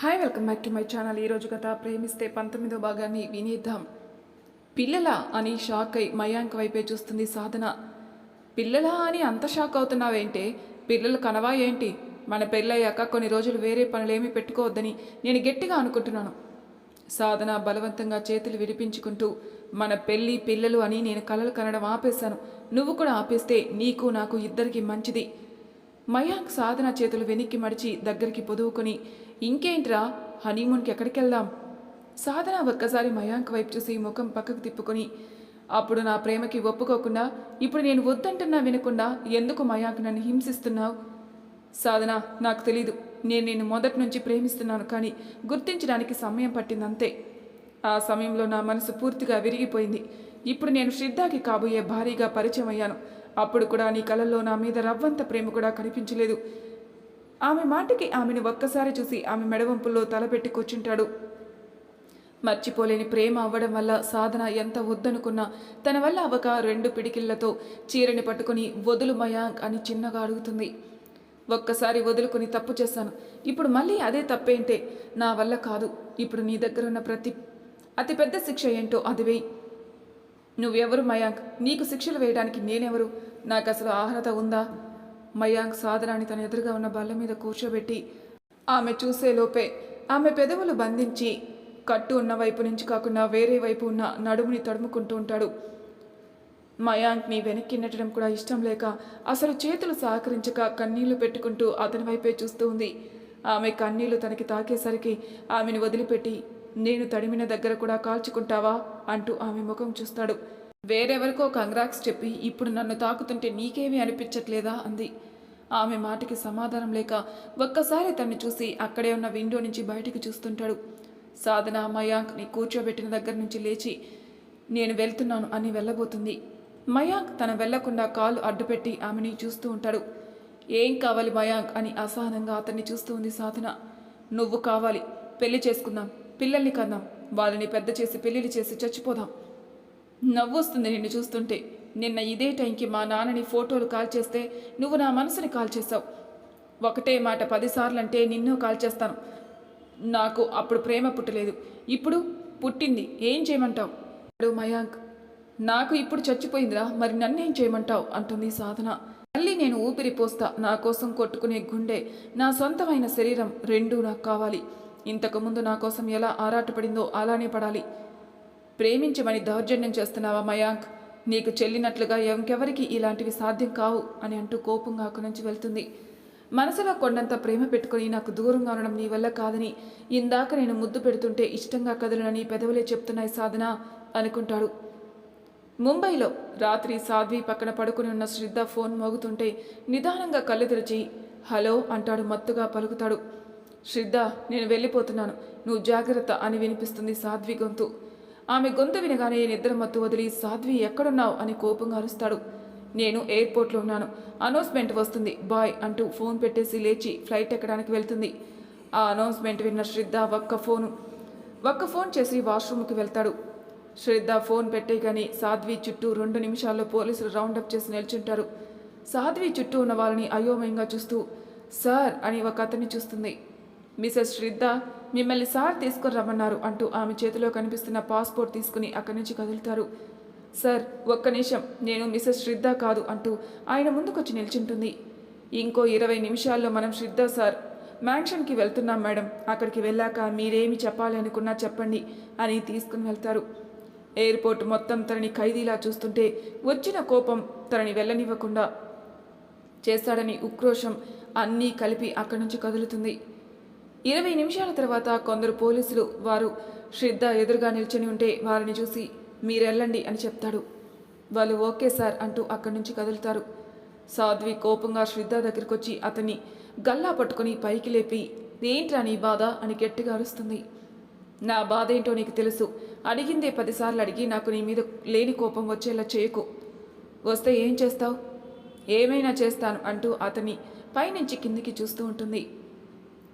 Hi welcome back to my channel ఈరోజు కథ ప్రేమిస్తే పంతొమ్మిదో భాగాన్ని వినేద్దాం. పిల్లల అని షాక్ అయి మయాంక్ వైపే చూస్తుంది సాధన. పిల్లలా అని అంత షాక్ అవుతున్నావేంటే పిల్లలు కనవా ఏంటి? మన పెళ్ళయ్యాక కొన్ని రోజులు వేరే పనులేమీ పెట్టుకోవద్దని నేను గట్టిగా అనుకుంటున్నాను. సాధన బలవంతంగా చేతులు విడిపించుకుంటూ మన పెళ్ళి పిల్లలు అని నేను కలలు కనడం ఆపేశాను. నువ్వు కూడా ఆపేస్తే నీకు నాకు ఇద్దరికి మంచిది. మయాంక్ సాధన చేతులు వెనక్కి మడిచి దగ్గరికి పొదువుకొని ఇంకేంట్రా? హనీమూన్కి ఎక్కడికి వెళ్దాం సాధన ఒక్కసారి మయాంక్ వైపు చూసి ముఖం పక్కకు తిప్పుకొని అప్పుడు నా ప్రేమకి ఒప్పుకోకుండా ఇప్పుడు నేను వద్దంటున్నా వినకుండా ఎందుకు మయాంక్ నన్ను హింసిస్తున్నావు? సాధన నాకు తెలీదు. నేను నిన్ను మొదటి నుంచి ప్రేమిస్తున్నాను కానీ గుర్తించడానికి సమయం పట్టిందంతే. ఆ సమయంలో నా మనసు పూర్తిగా విరిగిపోయింది. ఇప్పుడు నేను శ్రద్ధకి కాబోయే భారీగా పరిచయం అయ్యాను. అప్పుడు కూడా నీ కళల్లో నా మీద రవ్వంత ప్రేమ కూడా కనిపించలేదు. ఆమె మాటకి ఆమెను ఒక్కసారి చూసి ఆమె మెడవంపుల్లో తలపెట్టి కూర్చుంటాడు. మర్చిపోలేని ప్రేమ అవ్వడం వల్ల సాధన ఎంత వద్దనుకున్నా తన వల్ల అవక రెండు పిడికిళ్ళతో చీరని పట్టుకుని వదులు మయాంక్ అని చిన్నగా అడుగుతుంది. ఒక్కసారి వదులుకుని తప్పు చేశాను. ఇప్పుడు మళ్ళీ అదే తప్పేంటే నా వల్ల కాదు. ఇప్పుడు నీ దగ్గర ఉన్న ప్రతి అతిపెద్ద శిక్ష ఏంటో అది వేయి. నువ్వెవరు మయాంక్? నీకు శిక్షలు వేయడానికి నేనెవరు? నాకు అసలు అర్హత ఉందా? మయాంక్ సాధనాన్ని తన ఎదురుగా ఉన్న బల్ల మీద కూర్చోబెట్టి ఆమె చూసే లోపే ఆమె పెదవులు బంధించి కట్టు ఉన్న వైపు నుంచి కాకుండా వేరే వైపు ఉన్న నడుముని తడుముకుంటూ ఉంటాడు. మయాంక్ని వెనక్కి నెట్టడం కూడా ఇష్టం లేక అసలు చేతులు సహకరించక కన్నీళ్ళు పెట్టుకుంటూ అతని వైపే చూస్తూ ఉంది. ఆమె కన్నీళ్ళు తనకి తాకేసరికి ఆమెను వదిలిపెట్టి నేను తడిమిన దగ్గర కూడా కాల్చుకుంటావా? అంటూ ఆమె ముఖం చూస్తాడు. వేరెవరికో కంగ్రాక్స్ చెప్పి ఇప్పుడు నన్ను తాకుతుంటే నీకేమీ అనిపించట్లేదా? అంది. ఆమె మాటకి సమాధానం లేక ఒక్కసారి తన్ని చూసి అక్కడే ఉన్న విండో నుంచి బయటికి చూస్తుంటాడు. సాధన మయాంక్ని కూర్చోబెట్టిన దగ్గర నుంచి లేచి నేను వెళ్తున్నాను అని వెళ్ళబోతుంది. మయాంక్ తన వెళ్ళకుండా కాలు అడ్డుపెట్టి ఆమెని చూస్తూ ఉంటాడు. ఏం కావాలి మయాంక్? అని అసహనంగా అతన్ని చూస్తూ ఉంది సాధన. నువ్వు కావాలి పెళ్ళి చేసుకుందాం పిల్లల్ని కన్నాం వాళ్ళని పెద్ద చేసి పెళ్ళిళ్ళు చేసి చచ్చిపోదాం నవ్వొస్తుంది నిన్ను చూస్తుంటే. నిన్న ఇదే టైంకి మా నాన్నని ఫోటోలు కాల్ చేస్తే నువ్వు నా మనసుని కాల్ చేసావు ఒకటే మాట పదిసార్లు అంటే నిన్ను కాల్ చేస్తాను. నాకు అప్పుడు ప్రేమ పుట్టలేదు. ఇప్పుడు పుట్టింది. ఏం చేయమంటావు? అడు మయాంక్ నాకు ఇప్పుడు చచ్చిపోయిందిరా. మరి నన్నేం చేయమంటావు? అంటుంది సాధన. మళ్ళీ నేను ఊపిరి పోస్తా. నా కోసం కొట్టుకునే గుండె నా సొంతమైన శరీరం రెండూ నాకు కావాలి. ఇంతకుముందు నా కోసం ఎలా ఆరాటపడిందో అలానే పడాలి. ప్రేమించమని దౌర్జన్యం చేస్తున్నావా మయాంక్? నీకు చెల్లినట్లుగా ఇంకెవరికి ఇలాంటివి సాధ్యం కావు అని అంటూ కోపంగా అక్కడి నుంచి వెళ్తుంది. మనసులో కొండంత ప్రేమ పెట్టుకుని నాకు దూరంగా ఉండడం నీ వల్ల కాదని ఇందాక నేను ముద్దు పెడుతుంటే ఇష్టంగా కదలనని పెదవులే చెప్తున్నాయి సాధన అనుకుంటాడు. ముంబైలో రాత్రి సాధ్వి పక్కన పడుకుని ఉన్న శ్రద్ధ ఫోన్ మోగుతుంటే నిదానంగా కళ్ళు తెరిచి హలో అంటాడు మత్తుగా పలుకుతాడు. శ్రద్ధ నేను వెళ్ళిపోతున్నాను. నువ్వు జాగ్రత్త అని వినిపిస్తుంది సాధ్వి గొంతు. ఆమె గొంతు వినగానే నిద్ర మత్తు వదిలి సాధ్వి ఎక్కడున్నావు? అని కోపంగా అరుస్తాడు. నేను ఎయిర్పోర్ట్లో ఉన్నాను. అనౌన్స్మెంట్ వస్తుంది. బాయ్ అంటూ ఫోన్ పెట్టేసి లేచి ఫ్లైట్ ఎక్కడానికి వెళ్తుంది. ఆ అనౌన్స్మెంట్ విన్న శ్రద్ధ ఒక్క ఫోను. ఒక్క ఫోన్ చేసి వాష్రూమ్కి వెళ్తాడు. శ్రద్ధ ఫోన్ పెట్టేగాని సాధ్వి చుట్టూ రెండు నిమిషాల్లో పోలీసులు రౌండప్ చేసి నిల్చుంటారు. సాధ్వి చుట్టూ ఉన్న వాళ్ళని అయోమయంగా చూస్తూ సార్ అని ఒక అతన్ని చూస్తుంది. మిసెస్ శ్రద్ధ మిమ్మల్ని సార్ తీసుకొని రమ్మన్నారు అంటూ ఆమె చేతిలో కనిపిస్తున్న పాస్పోర్ట్ తీసుకుని అక్కడి నుంచి కదులుతారు. సార్ ఒక్క నిమిషం నేను మిసెస్ శ్రద్ధ కాదు అంటూ ఆయన ముందుకొచ్చి నిల్చుంటుంది. ఇంకో ఇరవై నిమిషాల్లో మనం శ్రద్ధ సార్. మ్యాన్షన్కి వెళ్తున్నాం మేడం. అక్కడికి వెళ్ళాక మీరేమి చెప్పాలి అనుకున్నా చెప్పండి అని తీసుకుని వెళ్తారు. ఎయిర్పోర్ట్ మొత్తం తనని ఖైదీలా చూస్తుంటే వచ్చిన కోపం తనని వెళ్ళనివ్వకుండా చేస్తాడని ఉక్రోషం అన్నీ కలిపి అక్కడి నుంచి కదులుతుంది. ఇరవై నిమిషాల తర్వాత కొందరు పోలీసులు వారు శ్రద్ధ ఎదురుగా నిల్చొని ఉంటే వారిని చూసి మీరెళ్ళండి అని చెప్తాడు. వాళ్ళు ఓకే సార్ అంటూ అక్కడి నుంచి కదులుతారు. సాధ్వి కోపంగా శ్రద్ధ దగ్గరికి వచ్చి అతన్ని గల్లా పట్టుకుని పైకి లేపి ఏంట్రా నీ బాధ? అని గట్టిగా అరుస్తుంది. నా బాధ ఏంటో నీకు తెలుసు. అడిగిందే పదిసార్లు అడిగి నాకు నీ మీద లేని కోపం వచ్చేలా చేయకు. వస్తే ఏం చేస్తావు? ఏమైనా చేస్తాను అంటూ అతని పైనుంచి కిందికి చూస్తూ ఉంటుంది.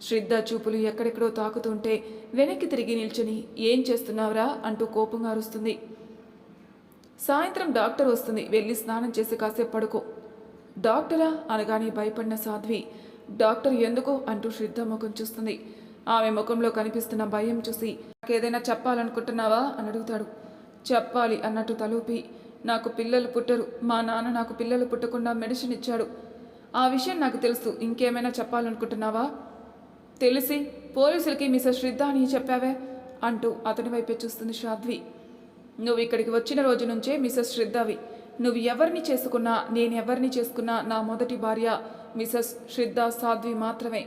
శ్రద్ధ చూపులు ఎక్కడెక్కడో తాకుతుంటే వెనక్కి తిరిగి నిల్చుని ఏం చేస్తున్నావురా? అంటూ కోపంగా అరుస్తుంది. సాయంత్రం డాక్టర్ వస్తుంది. వెళ్ళి స్నానం చేసి కాసేపు పడుకో. డాక్టరా? అనగానే భయపడిన సాధ్వి. డాక్టర్ ఎందుకు? అంటూ శ్రద్ధ ముఖం చూస్తుంది. ఆమె ముఖంలో కనిపిస్తున్న భయం చూసి నాకేదైనా చెప్పాలనుకుంటున్నావా? అని అడుగుతాడు. చెప్పాలి అన్నట్టు తలూపి నాకు పిల్లలు పుట్టరు. మా నాన్న నాకు పిల్లలు పుట్టకుండా మెడిసిన్ ఇచ్చాడు. ఆ విషయం నాకు తెలుసు. ఇంకేమైనా చెప్పాలనుకుంటున్నావా? తెలిసి పోలీసులకి మిస్టర్ శ్రద్ధ అని చెప్పావే అంటూ అతని వైపే చూస్తుంది సాధ్వి నువ్వు ఇక్కడికి వచ్చిన రోజు నుంచే మిసెస్ శ్రద్ధవి. నువ్వు ఎవరిని చేసుకున్నా నేను ఎవరిని చేసుకున్నా నా మొదటి భార్య మిసెస్ శ్రద్ధ సాధ్వి మాత్రమే.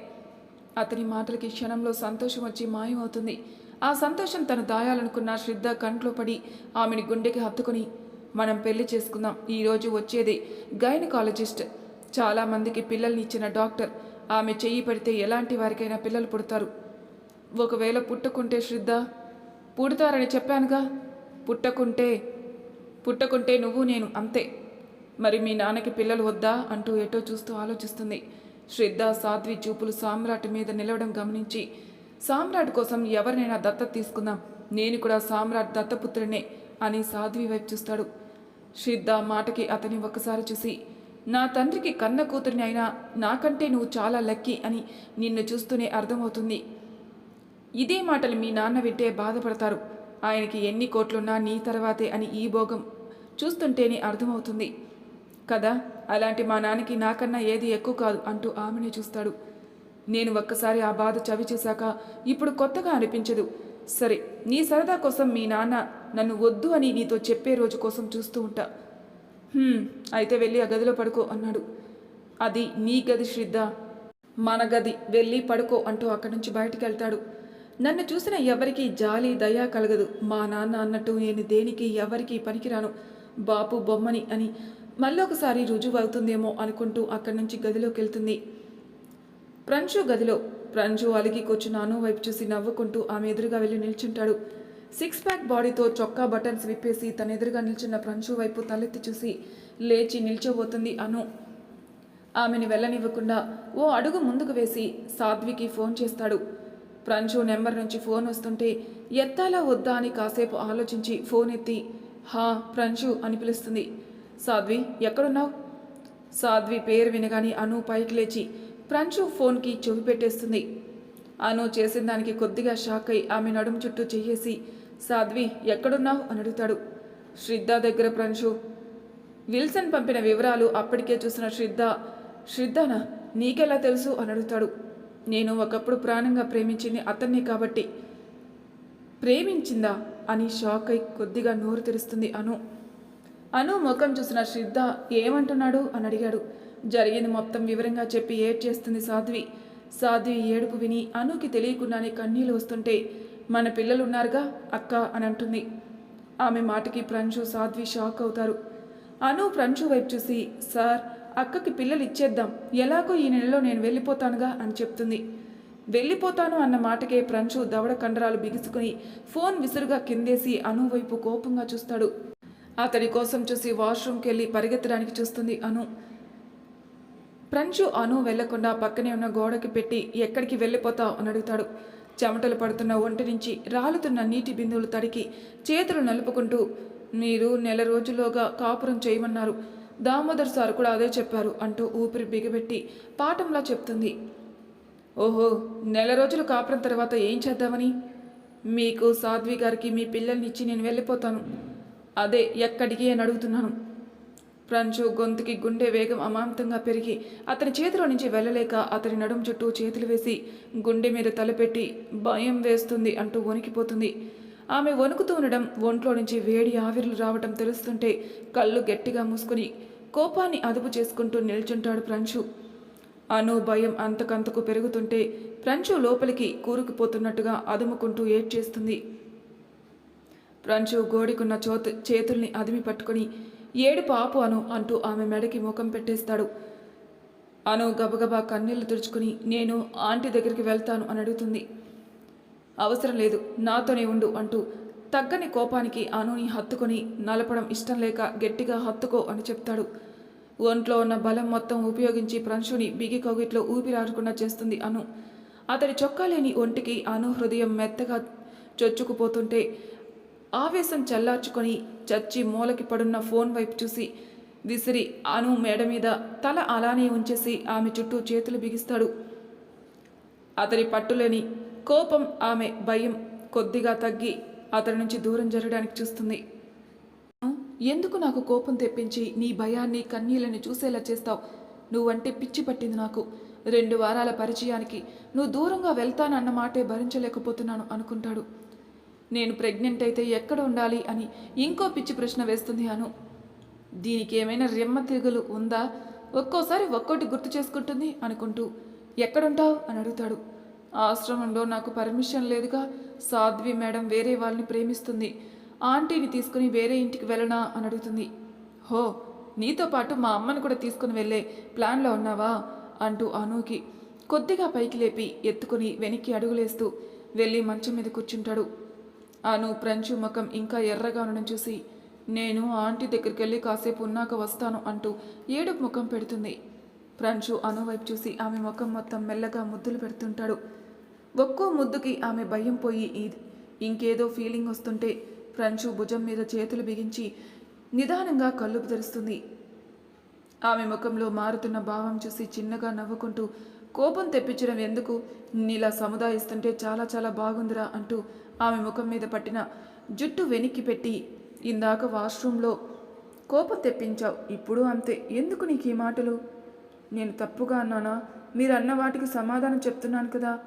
అతని మాటలకి క్షణంలో సంతోషం వచ్చి మాయమవుతుంది. ఆ సంతోషం తను దాయాలనుకున్న శ్రద్ధ కంట్లో పడి ఆమెని గుండెకి హత్తుకుని మనం పెళ్ళి చేసుకుందాం. ఈరోజు వచ్చేది గైనకాలజిస్ట్. చాలామందికి పిల్లల్ని ఇచ్చిన డాక్టర్. ఆమె చెయ్యి పెడితే ఎలాంటి వారికైనా పిల్లలు పుడతారు. ఒకవేళ పుట్టుకుంటే శ్రద్ధ పుడతారని చెప్పానుగా. పుట్టకుంటే పుట్టకుంటే నువ్వు నేను అంతే. మరి మీ నాన్నకి పిల్లలు వద్దా అంటూ ఎటో చూస్తూ ఆలోచిస్తుంది. శ్రద్ధ సాధ్వి చూపులు సామ్రాట్ మీద నిలవడం గమనించి సామ్రాట్ కోసం ఎవరినైనా దత్త తీసుకుందాం. నేను కూడా సామ్రాట్ దత్తపుత్రునే అని సాధ్వి వైపు చూస్తాడు. శ్రద్ధ మాటకి అతని ఒక్కసారి చూసి నా తండ్రికి కన్న కూతురిని అయినా నాకంటే నువ్వు చాలా లక్కీ అని నిన్ను చూస్తూనే అర్థమవుతుంది. ఇదే మాటలు మీ నాన్న వింటే బాధపడతారు. ఆయనకి ఎన్ని కోట్లున్నా నీ తర్వాతే అని ఈ భోగం చూస్తుంటేనే అర్థమవుతుంది. కదా అలాంటి మా నాన్నకి నాకన్నా ఏది ఎక్కువ కాదు అంటూ ఆమెనే చూస్తాడు. నేను ఒక్కసారి ఆ బాధ చవి చూశాక ఇప్పుడు కొత్తగా అనిపించదు. సరే నీ సరదా కోసం మీ నాన్న నన్ను వద్దు అని నీతో చెప్పే రోజు కోసం చూస్తూ ఉంటా. అయితే వెళ్ళి ఆ గదిలో పడుకో అన్నాడు. అది నీ గది శ్రద్ధ. మన గది. వెళ్ళి పడుకో అంటూ అక్కడి నుంచి బయటికి వెళ్తాడు. నన్ను చూసిన ఎవరికి జాలి దయ కలగదు. మా నాన్న అన్నట్టు నేను దేనికి ఎవరికి పనికిరాను. బాపు బొమ్మని అని మళ్ళొకసారి రుజువు అవుతుందేమో అనుకుంటూ అక్కడి నుంచి గదిలోకి వెళ్తుంది. ప్రంశు గదిలో. ప్రంశు అలిగి కూర్చున్న అను వైపు చూసి నవ్వుకుంటూ ఆమె ఎదురుగా వెళ్ళి నిల్చుంటాడు. సిక్స్ ప్యాక్ బాడీతో చొక్కా బటన్స్ విప్పేసి తన ఎదురుగా నిల్చున్న ప్రంచు వైపు తలెత్తి చూసి లేచి నిల్చోబోతుంది అను. ఆమెను వెళ్ళనివ్వకుండా ఓ అడుగు ముందుకు వేసి సాధ్వికి ఫోన్ చేస్తాడు. ప్రంచు నెంబర్ నుంచి ఫోన్ వస్తుంటే ఎత్తాలా వద్దా అని కాసేపు ఆలోచించి ఫోన్ ఎత్తి హా ప్రంచు అని పిలుస్తుంది. సాధ్వి ఎక్కడున్నావు? సాధ్వి పేరు వినగానే అను పైకి లేచి ప్రంచు ఫోన్కి చెవి పెట్టేస్తుంది అను చేసిన దానికి కొద్దిగా షాక్ అయి ఆమె నడుము చుట్టూ చెయ్యేసి సాధ్వి ఎక్కడున్నావు? అని అడుగుతాడు. శ్రద్ధ దగ్గర ప్రంశు విల్సన్ పంపిన వివరాలు అప్పటికే చూసిన శ్రద్ధ. శ్రద్ధనా? నీకెలా తెలుసు? అని అడుగుతాడు. నేను ఒకప్పుడు ప్రాణంగా ప్రేమించింది అతన్ని కాబట్టి. ప్రేమించిందా? అని షాక్ అయి కొద్దిగా నోరు తెరుస్తుంది అను. అను ముఖం చూసిన శ్రద్ధ ఏమంటున్నాడు? అని అడిగాడు. జరిగింది మొత్తం వివరంగా చెప్పి ఏడ్ చేస్తుంది సాధ్వి. సాధ్వి ఏడుపు విని అనుకి తెలియకుండానే కన్నీళ్ళు వస్తుంటే మన పిల్లలు ఉన్నారుగా అక్క అని అంటుంది. ఆమె మాటకి ప్రంచు సాధ్వి షాక్ అవుతారు. అను ప్రంశు వైపు చూసి సార్ అక్కకి పిల్లలు ఇచ్చేద్దాం. ఎలాగో ఈ నెలలో నేను వెళ్ళిపోతానుగా అని చెప్తుంది. వెళ్ళిపోతాను అన్న మాటకే ప్రంచు దవడ కండరాలు బిగుసుకుని ఫోన్ విసురుగా కిందేసి అను వైపు కోపంగా చూస్తాడు. అతడి కోసం చూసి వాష్రూమ్కి వెళ్ళి పరిగెత్తడానికి చూస్తుంది అను. ప్రంచు అను వెళ్ళకుండా పక్కనే ఉన్న గోడకి పెట్టి ఎక్కడికి వెళ్ళిపోతావు? అని అడుగుతాడు. చెమటలు పడుతున్న ఒంటి నుంచి రాలుతున్న నీటి బిందువులు తడికి చేతులు నలుపుకుంటూ మీరు నెల రోజుల్లోగా కాపురం చేయమన్నారు. దామోదర్ సార్ కూడా అదే చెప్పారు అంటూ ఊపిరి బిగబెట్టి పాఠంలా చెప్తుంది. ఓహో నెల రోజులు కాపురం తర్వాత ఏం చేద్దామని? మీకు సాధ్వి గారికి మీ పిల్లల్ని ఇచ్చి నేను వెళ్ళిపోతాను. అదే ఎక్కడికి అని అడుగుతున్నాను. ప్రంచు గొంతుకి గుండె వేగం అమాంతంగా పెరిగి అతని చేతిలో నుంచి వెళ్ళలేక అతని నడుం చుట్టూ చేతులు వేసి గుండె మీద తలపెట్టి భయం వేస్తుంది అంటూ వణికిపోతుంది. ఆమె వణుకుతూ ఉండడం ఒంట్లో నుంచి వేడి ఆవిర్లు రావటం తెలుస్తుంటే కళ్ళు గట్టిగా మూసుకుని కోపాన్ని అదుపు చేసుకుంటూ నిల్చుంటాడు ప్రంచు. అను భయం అంతకంతకు పెరుగుతుంటే ప్రంచు లోపలికి కూరుకుపోతున్నట్టుగా అదుముకుంటూ ఏడ్చేస్తుంది. ప్రంచు గోడికున్న చోతు చేతుల్ని అదిమి పట్టుకుని ఏడు పాపు అను అంటూ ఆమె మెడకి ముఖం పెట్టేస్తాడు. అను గబగబా కన్నీళ్ళు తుడుచుకుని నేను ఆంటీ దగ్గరికి వెళ్తాను అని అడుగుతుంది. అవసరం లేదు నాతోనే ఉండు అంటూ తగ్గని కోపానికి అనుని హత్తుకొని నలపడం ఇష్టం లేక గట్టిగా హత్తుకో అని చెప్తాడు. ఒంట్లో ఉన్న బలం మొత్తం ఉపయోగించి ప్రంశుని బిగి కౌగిట్లో ఊపిరాడకుండా చేస్తుంది అను. అతడి చొక్కా లేని ఒంటికి అను హృదయం మెత్తగా చొచ్చుకుపోతుంటే ఆవేశం చల్లార్చుకొని చచ్చి మూలకి పడున్న ఫోన్ వైపు చూసి విసిరి అను మేడ మీద తల అలానే ఉంచేసి ఆమె చుట్టూ చేతులు బిగిస్తాడు. అతని పట్టులేని కోపం ఆమె భయం కొద్దిగా తగ్గి అతడి నుంచి దూరం జరగడానికి చూస్తుంది. ఎందుకు నాకు కోపం తెప్పించి నీ భయాన్ని కన్నీళ్ళని చూసేలా చేస్తావు? నువ్వంటే పిచ్చి పట్టింది నాకు. రెండు వారాల పరిచయానికి నువ్వు దూరంగా వెళ్తానన్న మాటే భరించలేకపోతున్నాను అనుకుంటాడు. నేను ప్రెగ్నెంట్ అయితే ఎక్కడ ఉండాలి అని ఇంకో పిచ్చి ప్రశ్న వేస్తుంది అను. దీనికి ఏమైనా రెమ్మ తిరుగులు ఉందా? ఒక్కోసారి ఒక్కోటి గుర్తు చేసుకుంటుంది అనుకుంటూ ఎక్కడుంటావు? అని అడుగుతాడు. ఆశ్రమంలో నాకు పర్మిషన్ లేదుగా సాధ్వి మేడం వేరే వాళ్ళని ప్రేమిస్తుంది. ఆంటీని తీసుకుని వేరే ఇంటికి వెళ్ళనా? అని అడుగుతుంది. హో నీతో పాటు మా అమ్మను కూడా తీసుకుని వెళ్ళే ప్లాన్లో ఉన్నావా? అంటూ అనూకి కొద్దిగా పైకి లేపి ఎత్తుకుని వెనక్కి అడుగులేస్తూ వెళ్ళి మంచం మీద కూర్చుంటాడు. అను ప్రంచు ముఖం ఇంకా ఎర్రగా ఉండడం చూసి నేను ఆంటీ దగ్గరికి వెళ్ళి కాసేపు ఉన్నాక వస్తాను అంటూ ఏడుపు ముఖం పెడుతుంది. ప్రంచు అను వైపు చూసి ఆమె ముఖం మొత్తం మెల్లగా ముద్దులు పెడుతుంటాడు. ఒక్కో ముద్దుకి ఆమె భయం పోయి ఇంకేదో ఫీలింగ్ వస్తుంటే ప్రంచు భుజం మీద చేతులు బిగించి నిదానంగా కళ్ళు తెరుస్తుంది. ఆమె ముఖంలో మారుతున్న భావం చూసి చిన్నగా నవ్వుకుంటూ కోపం తెప్పించడం ఎందుకు? నీలా సముదాయిస్తుంటే చాలా చాలా బాగుందిరా అంటూ ఆమె ముఖం మీద పట్టిన జుట్టు వెనక్కి పెట్టి ఇందాక వాష్రూమ్లో కోపం తెప్పించావు ఇప్పుడు అంతే. ఎందుకు నీకు ఈ మాటలు? నేను తప్పుగా అన్నానా? మీరు అన్న వాటికి సమాధానం చెప్తున్నాను కదా.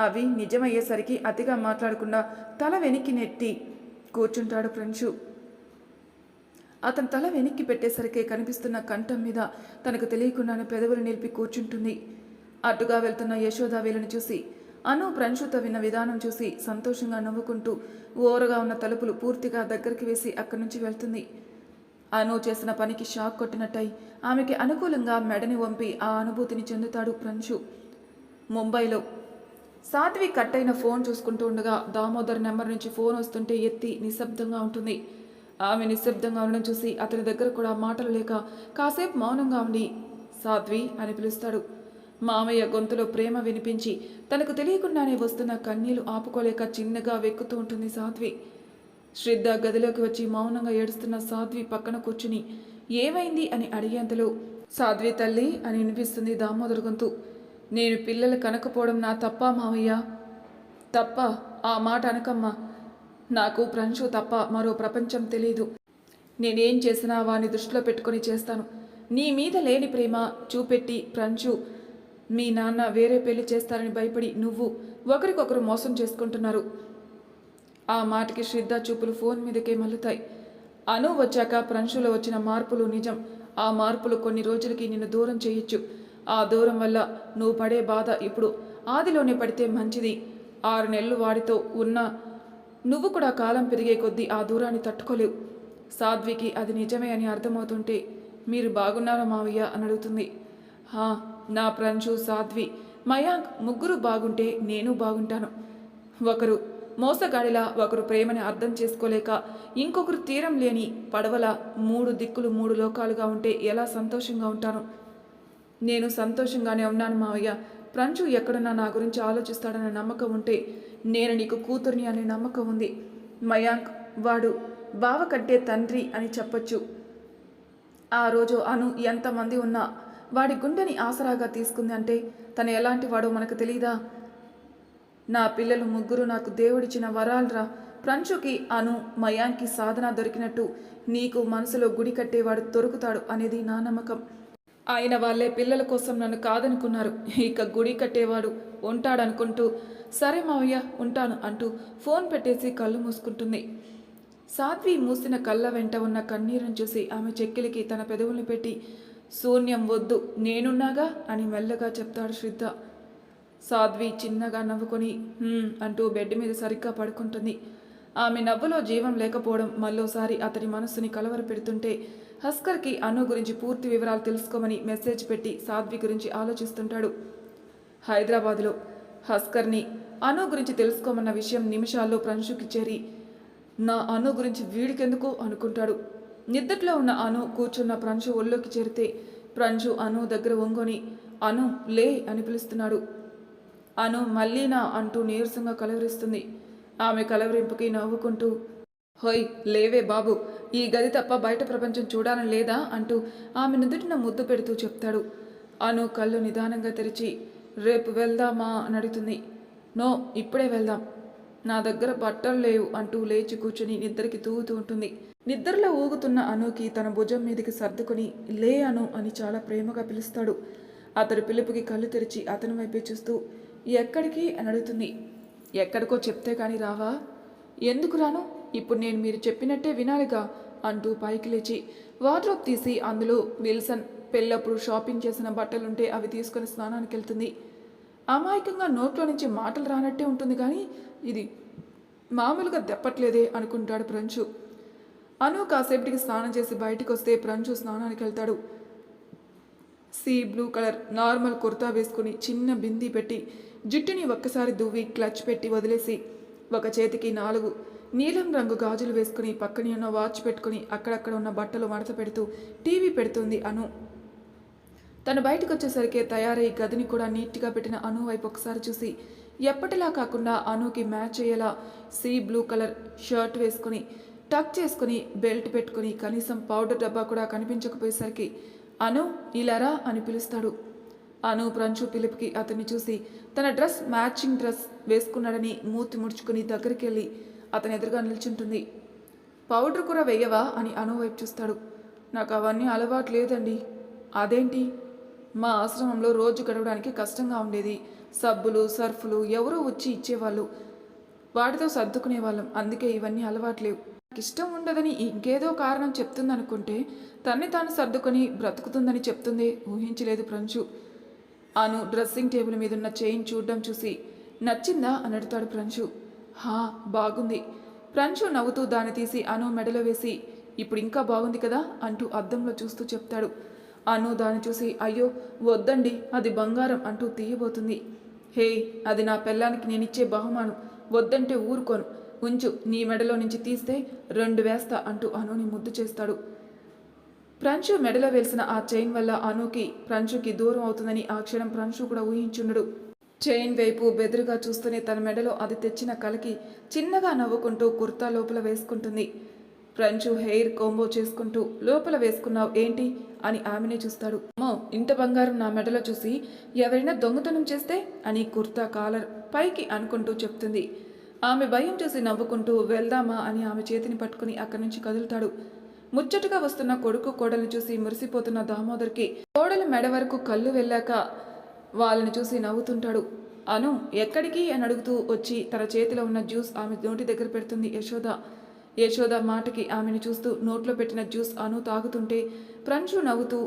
అవి నిజమయ్యేసరికి అతిగా మాట్లాడకుండా తల వెనక్కి నెట్టి కూర్చుంటాడు ఫ్రెండ్షు అతను తల వెనక్కి పెట్టేసరికే కనిపిస్తున్న కంఠం మీద తనకు తెలియకుండానే పెదవులు నిలిపి కూర్చుంటుంది. అటుగా వెళ్తున్న యశోద వీళ్ళని చూసి అను ప్రంశుత విన్న విధానం చూసి సంతోషంగా నవ్వుకుంటూ ఓరగా ఉన్న తలుపులు పూర్తిగా దగ్గరికి వేసి అక్కడి నుంచి వెళ్తుంది. అను చేసిన పనికి షాక్ కొట్టినట్టయి ఆమెకి అనుకూలంగా మెడని వంపి ఆ అనుభూతిని చెందుతాడు ప్రంశు ముంబైలో సాత్వి కట్ అయిన ఫోన్ చూసుకుంటూ ఉండగా దామోదర్ నెంబర్ నుంచి ఫోన్ వస్తుంటే ఎత్తి నిశ్శబ్దంగా ఉంటుంది. ఆమె నిశ్శబ్దంగా ఉండడం చూసి అతని దగ్గర కూడా మాటలు లేక కాసేపు మౌనంగా ఉండి సాత్వి అని పిలుస్తాడు. మామయ్య గొంతులో ప్రేమ వినిపించి తనకు తెలియకుండానే వస్తున్న కన్నీలు ఆపుకోలేక చిన్నగా వెక్కుతూ ఉంటుంది సాధ్వి. శ్రద్ధ గదిలోకి వచ్చి మౌనంగా ఏడుస్తున్న సాధ్వి పక్కన కూర్చుని ఏమైంది? అని అడిగేంతలో సాధ్వి తల్లి అని వినిపిస్తుంది దామోదర్ గొంతు. నేను పిల్లలు కనకపోవడం నా తప్ప మావయ్య తప్ప? ఆ మాట అనకమ్మా. నాకు ప్రంశు తప్ప మరో ప్రపంచం తెలీదు. నేనేం చేసినా వాని దృష్టిలో పెట్టుకొని చేస్తాను. నీ మీద లేని ప్రేమ చూపెట్టి ప్రంచు మీ నాన్న వేరే పెళ్ళి చేస్తారని భయపడి నువ్వు ఒకరికొకరు మోసం చేసుకుంటున్నారు. ఆ మాటకి శ్రద్ధ చూపులు ఫోన్ మీదకే మల్లుతాయి. అను వచ్చాక ప్రంశులో వచ్చిన మార్పులు నిజం. ఆ మార్పులు కొన్ని రోజులకి నిన్ను దూరం చేయొచ్చు. ఆ దూరం వల్ల నువ్వు పడే బాధ ఇప్పుడు ఆదిలోనే పడితే మంచిది. ఆరు నెలలు వాడితో ఉన్నా నువ్వు కూడా కాలం పెరిగే కొద్దీ ఆ దూరాన్ని తట్టుకోలేవు. సాధ్వికి అది నిజమే అని అర్థమవుతుంటే మీరు బాగున్నారా మావయ్య? అని అడుగుతుంది. హా నా ప్రంజు సాధ్వి. మయాంక్ ముగ్గురు బాగుంటే నేను బాగుంటాను. ఒకరు మోసగాడిలా ఒకరు ప్రేమని అర్థం చేసుకోలేక ఇంకొకరు తీరం లేని పడవల మూడు దిక్కులు మూడు లోకాలుగా ఉంటే ఎలా సంతోషంగా ఉంటాను? నేను సంతోషంగానే ఉన్నాను మావయ్య. ప్రంచు ఎక్కడన్నా నా గురించి ఆలోచిస్తాడన్న నమ్మకం ఉంటే నేను నీకు కూతుర్ని అనే నమ్మకం ఉంది. మయాంక్ వాడు బావ కంటే తండ్రి అని చెప్పొచ్చు. ఆ రోజు అను ఎంతమంది ఉన్నా వాడి గుండెని ఆసరాగా తీసుకుంది అంటే తను ఎలాంటి వాడో మనకు తెలీదా? నా పిల్లలు ముగ్గురు నాకు దేవుడిచ్చిన వరాలరా. ప్రంచుకి అను మయాంకి సాధన దొరికినట్టు నీకు మనసులో గుడి కట్టేవాడు దొరుకుతాడు అనేది నా నమ్మకం. ఆయన వాళ్ళే పిల్లల కోసం నన్ను కాదనుకున్నారు. ఇక గుడి కట్టేవాడు ఉంటాడనుకుంటూ సరే మావయ్య ఉంటాను అంటూ ఫోన్ పెట్టేసి కళ్ళు మూసుకుంటుంది. సాధ్వి మూసిన కళ్ళ వెంట ఉన్న కన్నీరును చూసి ఆమె చెక్కిలికి తన పెదవుల్ని పెట్టి శూన్యం వద్దు. నేనున్నాగా? అని మెల్లగా చెప్తాడు శ్రద్ధ. సాధ్వి చిన్నగా నవ్వుకొని అంటూ బెడ్ మీద సరిగ్గా పడుకుంటుంది. ఆమె నవ్వులో జీవం లేకపోవడం మళ్ళోసారి అతని మనస్సుని కలవర పెడుతుంటే హస్కర్కి అను గురించి పూర్తి వివరాలు తెలుసుకోమని మెసేజ్ పెట్టి సాధ్వి గురించి ఆలోచిస్తుంటాడు. హైదరాబాదులో హస్కర్ని అను గురించి తెలుసుకోమన్న విషయం నిమిషాల్లో ప్రంశుకి చేరి నా అను గురించి వీడికెందుకు? అనుకుంటాడు. నిద్దట్లో ఉన్న అను కూర్చున్న ప్రంశు ఒళ్ళోకి చేరితే ప్రంశు అను దగ్గర వంగొని అను లే అని పిలుస్తున్నాడు. అను మళ్ళీనా అంటూ నీరసంగా కలవరిస్తుంది. ఆమె కలవరింపుకి నవ్వుకుంటూ హోయ్ లేవే బాబు ఈ గది తప్ప బయట ప్రపంచం చూడాలని లేదా? అంటూ ఆమె నుదుటిన ముద్దు పెడుతూ చెప్తాడు. అను కళ్ళు నిదానంగా తెరిచి రేపు వెళ్దామా? అని అడుగుతుంది. నో ఇప్పుడే వెళ్దాం. నా దగ్గర బట్టలు లేవు అంటూ లేచి కూర్చుని నిద్రకి తూగుతూ ఉంటుంది. నిద్రలో ఊగుతున్న అనుకి తన భుజం మీదకి సర్దుకొని లే అను అని చాలా ప్రేమగా పిలుస్తాడు. అతడు పిలుపుకి కళ్ళు తెరిచి అతని వైపే చూస్తూ ఎక్కడికి? అని అడుగుతుంది. ఎక్కడికో చెప్తే కానీ రావా? ఎందుకు రాను? ఇప్పుడు నేను మీరు చెప్పినట్టే వినాలిగా అంటూ పైకి లేచి వార్డ్రోబ్ తీసి అందులో విల్సన్ పెళ్ళప్పుడు షాపింగ్ చేసిన బట్టలుంటే అవి తీసుకొని స్నానానికి వెళ్తుంది అమాయకంగా నోట్లో నుంచి మాటలు రానట్టే ఉంటుంది కానీ ఇది మామూలుగా దెప్పట్లేదే అనుకుంటాడు ప్రంచు. అను కాసేపటికి స్నానం చేసి బయటకు వస్తే ప్రంచు స్నానానికి వెళ్తాడు. Sea blue colour normal kurta వేసుకుని చిన్న బిందీ పెట్టి జుట్టుని ఒక్కసారి దువ్వి క్లచ్ పెట్టి వదిలేసి ఒక చేతికి నాలుగు నీలం రంగు గాజులు వేసుకుని పక్కనే ఉన్న వాచ్ పెట్టుకుని అక్కడక్కడ ఉన్న బట్టలు మడత పెడుతూ టీవీ పెడుతుంది అను. తను బయటకు వచ్చేసరికి తయారై గదిని కూడా నీట్గా పెట్టిన అను వైపు ఒకసారి చూసి ఎప్పటిలా కాకుండా అనుకి మ్యాచ్ అయ్యేలా సీ బ్లూ కలర్ షర్ట్ వేసుకుని టక్ చేసుకుని బెల్ట్ పెట్టుకుని కనీసం పౌడర్ డబ్బా కూడా కనిపించకపోయేసరికి అను ఇలారా అని పిలుస్తాడు. అను ప్రంచు పిలుపుకి అతన్ని చూసి తన డ్రెస్ మ్యాచింగ్ డ్రెస్ వేసుకున్నాడని మూతి ముడుచుకుని దగ్గరికి వెళ్ళి అతని ఎదురుగా నిల్చుంటుంది. పౌడర్ కూడా వేయవా అని అను వైపు చూస్తాడు. నాకు అవన్నీ అలవాటు లేదండి. అదేంటి? మా ఆశ్రమంలో రోజు గడవడానికి కష్టంగా ఉండేది. సబ్బులు సర్ఫులు ఎవరో వచ్చి ఇచ్చేవాళ్ళు. వాటితో సర్దుకునే వాళ్ళం. అందుకే ఇవన్నీ అలవాట్లేవు నాకు ఇష్టం ఉండదని ఇంకేదో కారణం చెప్తుందనుకుంటే తన్ని తాను సర్దుకొని బ్రతుకుతుందని చెప్తుంది ఊహించలేదు ప్రంచు అను డ్రెస్సింగ్ టేబుల్ మీద ఉన్న చైన్ చూడడం చూసి నచ్చిందా అని అడుగుతాడు ప్రంచు హా బాగుంది. ప్రంచు నవ్వుతూ దాన్ని తీసి అను మెడలో వేసి ఇప్పుడు ఇంకా బాగుంది కదా అంటూ అద్దంలో చూస్తూ చెప్తాడు. అను దాన్ని చూసి అయ్యో వద్దండి అది బంగారం అంటూ తీయబోతుంది. హే అది నా పెళ్ళానికి నేనిచ్చే బహుమానం వద్దంటే ఊరుకోను. ఉంచు నీ మెడలో నుంచి తీస్తే రెండు వేస్తా అంటూ అనుని ముద్దు చేస్తాడు. ప్రంచు మెడలో వేసిన ఆ చైన్ వల్ల అనుకి ప్రంచుకి దూరం అవుతుందని ఆ క్షణం ప్రంచు కూడా ఊహించుండడు. చైన్ వైపు బెదురుగా చూస్తూనే తన మెడలో అది తెచ్చిన కలకి చిన్నగా నవ్వుకుంటూ కుర్తా లోపల వేసుకుంటుంది. ఫ్రంచు హెయిర్ కోంబో చేసుకుంటూ లోపల వేసుకున్నావు ఏంటి అని ఆమెనే చూస్తాడు. అమ్మో ఇంత బంగారం నా మెడలో చూసి ఎవరైనా దొంగతనం చేస్తే అని కుర్తా కాలర్ పైకి అనుకుంటూ చెప్తుంది. ఆమె భయం చూసి నవ్వుకుంటూ వెళ్దామా అని ఆమె చేతిని పట్టుకుని అక్కడి నుంచి కదులుతాడు. ముచ్చటగా వస్తున్న కొడుకు కోడల్ని చూసి మురిసిపోతున్న దామోదర్కి కోడల మెడ వరకు కళ్ళు వెళ్ళాక వాళ్ళని చూసి నవ్వుతుంటాడు. అను ఎక్కడికి అని అడుగుతూ వచ్చి తన చేతిలో ఉన్న జ్యూస్ ఆమె నోటి దగ్గర పెడుతుంది యశోద. యశోద మాటకి ఆమెను చూస్తూ నోట్లో పెట్టిన జ్యూస్ అను తాగుతుంటే ప్రంచు నవ్వుతూ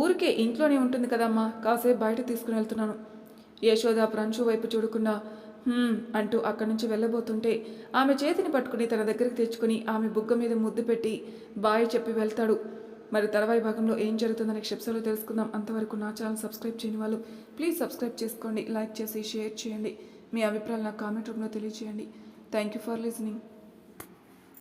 ఊరికే ఇంట్లోనే ఉంటుంది కదమ్మా కాసేపు బయట తీసుకుని వెళ్తున్నాను. యశోద ప్రంచు వైపు చూడకుండా అంటూ అక్కడి నుంచి వెళ్ళబోతుంటే ఆమె చేతిని పట్టుకుని తన దగ్గరికి తెచ్చుకుని ఆమె బుగ్గ మీద ముద్దు పెట్టి బాయ్ చెప్పి వెళ్తాడు. మరి తర్వాయి భాగంలో ఏం జరుగుతుందని క్షిప్సలో తెలుసుకుందాం. అంతవరకు నా ఛానల్ సబ్స్క్రైబ్ చేయని వాళ్ళు ప్లీజ్ సబ్స్క్రైబ్ చేసుకోండి లైక్ చేసి షేర్ చేయండి. మీ అభిప్రాయాలు నాకు కామెంట్ రూపంలో తెలియజేయండి థ్యాంక్ యూ ఫర్ లిసనింగ్.